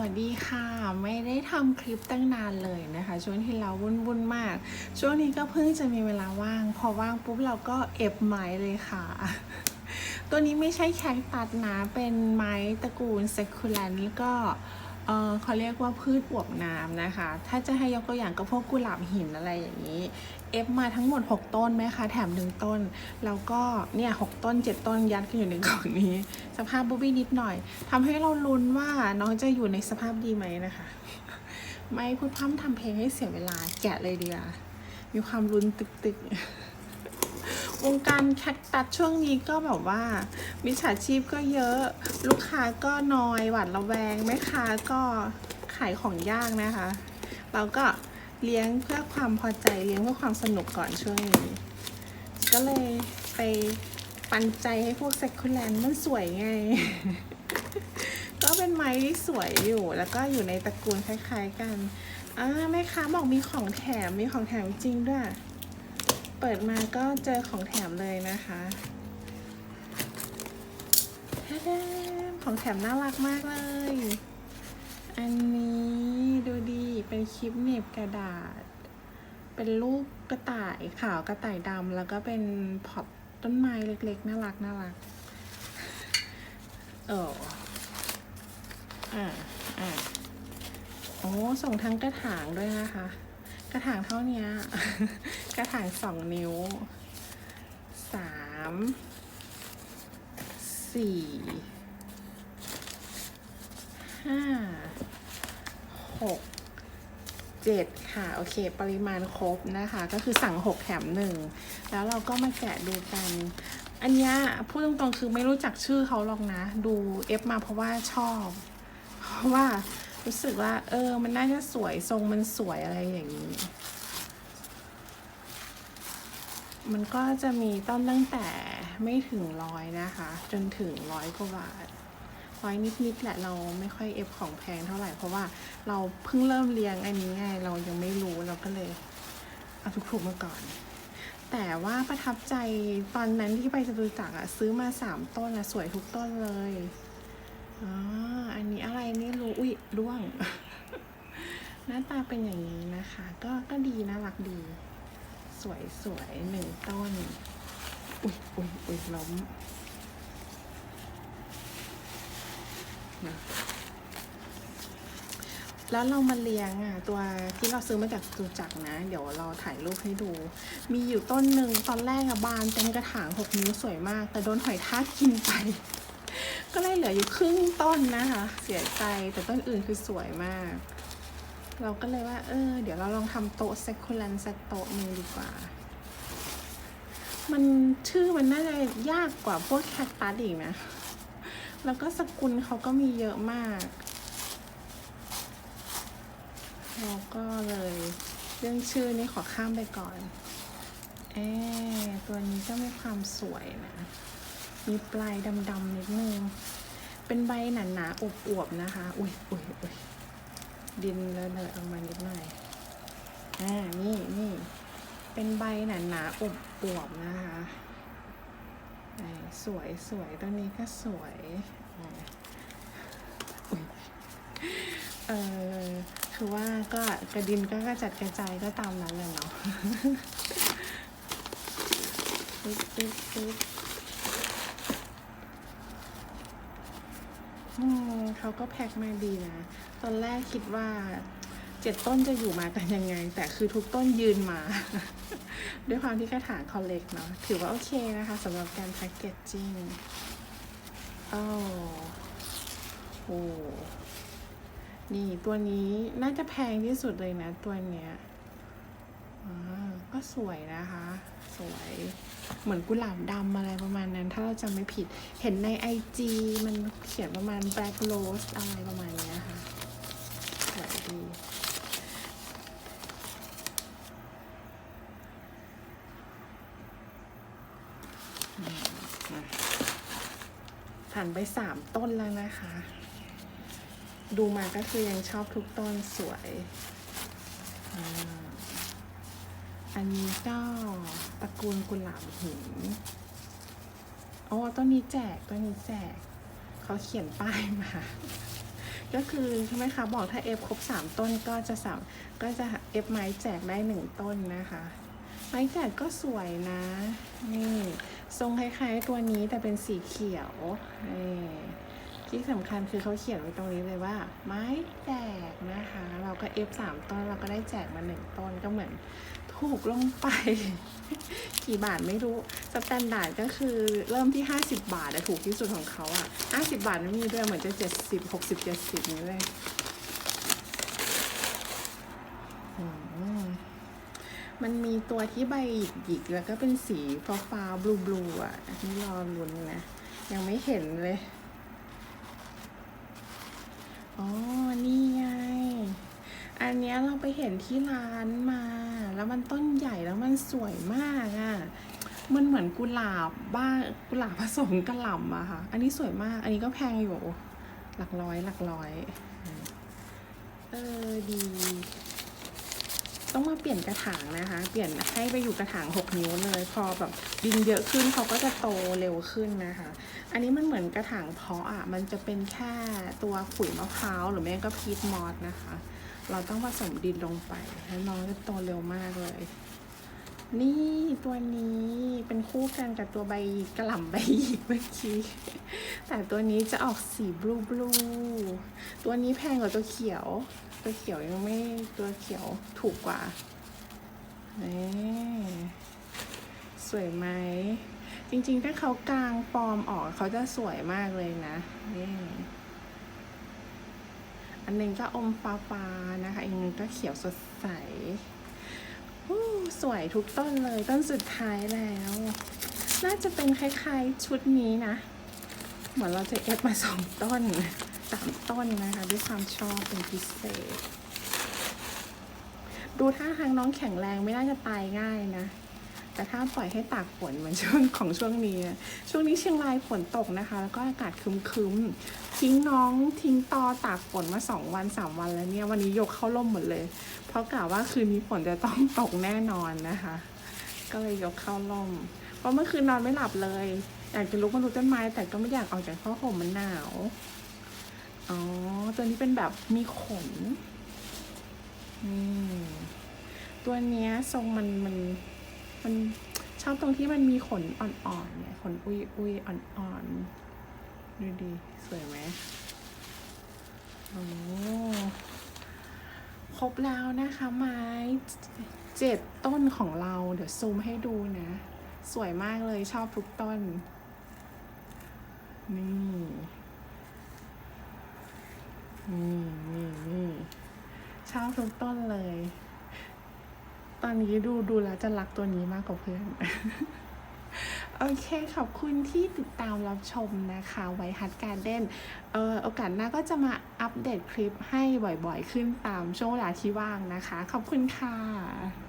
วัสดีค่ะ ไม่ได้ทำคลิปตั้งนานเลยนะคะ ช่วงที่เราวุ่นวุ่นมาก ช่วงนี้ก็เพิ่งจะมีเวลาว่าง พอว่างปุ๊บเราก็เอฟไม้เลยค่ะ ตัวนี้ไม่ใช่แคคตัดนะเป็นไม้ตระกูลเซคูลันแล้วก็ เขาเรียกว่าพืชอวบน้ำนะคะ ถ้าจะให้ยกตัวอย่างก็พวกกุหลาบหินอะไรอย่างนี้ เอฟมาทั้งหมด 6 ต้นไหมคะ แถมหนึ่งต้น แล้วก็เนี่ยหต้น 7 ต้นยัดกันอยู่ในกล่องนี้ สภาพบูบี้นิดหน่อยทำให้เราลุ้นว่าน้องจะอยู่ในสภาพดีไหมนะคะ ไม่พูดพร่ำทำเพลงให้เสียเวลาแกะเลยเดีกว่ามีความลุ้นตึกๆ วงการแคคตัสช่วงนี้ก็แบบว่ามิจฉาชีพก็เยอะ ลูกค้าก็น้อยหวาดระแวงแม่ค้าก็ขายของยากนะคะ เราก็เลี้ยงเพื่อความพอใจเลี้ยงเพื่อความสนุกก่อนช่วงนี้ ก็เลยไปปันใจให้พวกเซคูแลนมันสวยไง ก็เป็นไม้ที่สวยอยู่ แล้วก็อยู่ในตระกูลคล้ายๆกันอ่าแม่ค้าบอกมีของแถมมีของแถมจริงด้วย เปิดมาก็เจอของแถมเลยนะคะฮะของแถมน่ารักมากเลย อันนี้ดูดีเป็นคลิปเหน็บกระดาษ เป็นรูปกระต่ายขาวกระต่ายดำแล้วก็เป็นพอตต้นไม้เล็กๆ น่ารักน่ารัก เอออ่าอ่าโอ้ส่งทั้งกระถางด้วยนะคะ กระถางเท่านี้ กระถางสองนิ้วสามสี่ห้าหกเจ็ดค่ะ โอเค ปริมาณครบนะคะ ก็คือสั่งหกแถมหนึ่งแล้วเราก็มาแกะดูกัน อันนี้พูดตรงๆคือไม่รู้จักชื่อเขาหรอกนะ ดูเอฟมาเพราะว่าชอบ เพราะว่า รู้สึกว่า เออ มันน่าจะสวยทรงมันสวยอะไรอย่างนี้ มันก็จะมีต้นตั้งแต่ไม่ถึงร้อยนะคะ จนถึงร้อยกว่าบาทร้อยนิดๆแหละเราไม่ค่อยเอฟของแพงเท่าไหร่ เพราะว่าเราเพิ่งเริ่มเลี้ยงอันนี้ไงเรายังไม่รู้เราก็เลยเอาถูกๆมาก่อน แต่ว่าประทับใจตอนนั้นที่ไปจตุจักรอะซื้อมาสามต้นอะสวยทุกต้นเลย อ๋อ อันนี้อะไรไม่รู้ อุ๊ยร่วง หน้าตาเป็นอย่างนี้นะคะ ก็ ก็ดีน่ารักดี สวยสวยหนึ่งต้น อุ๊ยอุ๊ยอุ๊ยล้มนะแล้วเรามาเลี้ยงอะตัวที่เราซื้อมาจากจูจักนะ เดี๋ยวเราถ่ายรูปให้ดู มีอยู่ต้นหนึ่งตอนแรกอะบานเต็มกระถางหกนิ้วสวยมาก แต่โดนหอยทากกินไป ก็เลยเหลืออยู่ครึ่งต้นนะคะ เสียใจแต่ต้นอื่นคือสวยมาก เราก็เลยว่า เออ เดี๋ยวเราลองทำโต๊ะเซคูลันสักโต๊ะหนึ่งดีกว่า มันชื่อมันน่าจะยากกว่าพวกแคคตัสอีกนะ แล้วก็สกุลเขาก็มีเยอะมากเราก็เลยเรื่องชื่อนี้ขอข้ามไปก่อน เอตัวนี้ก็มีความสวยนะ มีปลายดำๆนิดนึง เป็นใบหนาๆอวบๆนะคะ อุ้ยอุ้ยอุ้ยดินเลอะๆออกมานิดหน่อย อ่า นี่นี่ เป็นใบหนาๆอวบๆนะคะสวยสวยตัวนี้ก็สวยอ่าอุ๊ยเออคือว่าก็กระดินก็กระจัดกระจายก็ตามนั้นเลยเนาะ ปึ๊บปึ๊บปึ๊บ อืมเขาก็แพ็คมาดีนะ ตอนแรกคิดว่าเจ็ดต้นจะอยู่มากันยังไง แต่คือทุกต้นยืนมา ด้วยความที่กระถางเขาเล็กเนาะถือว่าโอเคนะคะสำหรับการแพ็กเกจจิ้งอ้โอ้นี่ตัวนี้น่าจะแพงที่สุดเลยนะตัวเนี้ย ก็สวยนะคะ สวยเหมือนกุหลาบดำอะไรประมาณนั้น ถ้าเราจำไม่ผิดเห็นในไอจีมันเขียนประมาณ black rose อะไรประมาณนี้ค่ะ สวยดีผ่านไปสามต้นแล้วนะคะ ดูมาก็คือยังชอบทุกต้นสวยอ่า อันนี้ก็ตระกูลกุหลาบหินโอ้ต้นนี้แจกต้นนี้แจก เขาเขียนป้ายมา ก็คือใช่ไหมคะบอกถ้าเอฟครบสามต้นก็จะสามก็จะเอฟไม้แจกได้หนึ่งต้นนะคะ ไม้แจกก็สวยนะ นี่ ทรงคล้ายๆตัวนี้แต่เป็นสีเขียวนี่ที่สำคัญคือเขาเขียนไว้ตรงนี้เลยว่า ไม้แจกนะคะ เราก็เอฟสามต้นเราก็ได้แจกมาหนึ่งต้นก็เหมือน ถูกลงไป กี่บาทไม่รู้สแตนดาร์ดก็คือเริ่มที่ 50 บาทอะถูกที่สุดของเขาอะ50 บาทไม่มีด้วยเหมือนจะ 70 60 70นี้เลยมันมีตัวที่ใบหยิกๆแล้วก็เป็นสีฟ้าฟ้าบลูบลูๆอะนี่รอลุ้นนะ ยังไม่เห็นเลย อ๋อ นี่ไง อันเนี้ยเราไปเห็นที่ร้านมา แล้วมันต้นใหญ่แล้วมันสวยมากอะ่ะมันเหมือนกุหลาบบ้ากุหลาบผสมกระหล่ำอะค่ะ อันนี้สวยมาก อันนี้ก็แพงอยู่ หลักร้อย หลักร้อย เออดี ต้องมาเปลี่ยนกระถางนะคะ เปลี่ยนให้ไปอยู่กระถางหกนิ้วเลย พอแบบดินเยอะขึ้นเขาก็จะโตเร็วขึ้นนะคะ อันนี้มันเหมือนกระถางเพาะอะมันจะเป็นแค่ตัวขุยมะพร้าวหรือไม่ก็พีทมอสนะคะ เราต้องผสมดินลงไปแล้วน้องจะโตเร็วมากเลย นี่ตัวนี้เป็นคู่กันกับตัวใบกระหล่ำใบหยิกเมื่อกี้ แต่ตัวนี้จะออกสีบลูบลูตัวนี้แพงกว่าตัวเขียว ตัวเขียวยังไม่ตัวเขียวถูกกว่านี่สวยไหม จริงๆ ถ้าเขากลางฟอร์มออกเขาจะสวยมากเลยนะนี่ อันหนึ่งก็อมฟ้าฟ้าๆนะคะอีกหนึ่งก็เขียวสดใสสวยทุกต้นเลยต้นสุดท้ายแล้ว น่าจะเป็นคล้ายๆชุดนี้นะ เหมือนเราจะเอฟมาสองต้นสามต้นนะคะ ด้วยความชอบเป็นพิเศษ ดูท่าทางน้องแข็งแรงไม่น่าจะตายง่ายนะ แต่ถ้าปล่อยให้ตากฝนเหมือนช่วงของช่วงนี้ ช่วงนี้เชียงรายฝนตกนะคะ แล้วก็อากาศคึมๆ ทิ้งน้องทิ้งตอตากฝนมาสองวันสามวันแล้วเนี่ย วันนี้ยกเข้าร่มหมดเลย เพราะกะว่าคืนนี้ฝนจะต้องตกแน่นอนนะคะ ก็เลยยกเข้าร่ม เพราะเมื่อคืนนอนไม่หลับเลย อยากจะลุกมาดูต้นไม้ แต่ก็ไม่อยากออกจากผ้าห่มมันหนาว อ๋อ ตัวนี้เป็นแบบมีขนนี่ตัวเนี้ยทรงมันมันมันชอบตรงที่มันมีขนอ่อนๆเนี่ยขนอุ้ยอุ้ยอ่อนๆ ดูดี สวยไหมโอ้ครบแล้วนะคะไม้เจ็ดต้นของเรา เดี๋ยวซูมให้ดูนะ สวยมากเลยชอบทุกต้น นี่ นี่นี่นี่ชอบทุกต้นเลย ตอนนี้ดูดูแล้วจะรักตัวนี้มากกว่าเพื่อน โอเค ขอบคุณที่ติดตามรับชมนะคะไวฮัทการ์เด้นเอ่อโอกาสหน้าก็จะมาอัปเดตคลิปให้บ่อยๆ ขึ้นตามช่วงเวลาที่ว่างนะคะ ขอบคุณค่ะ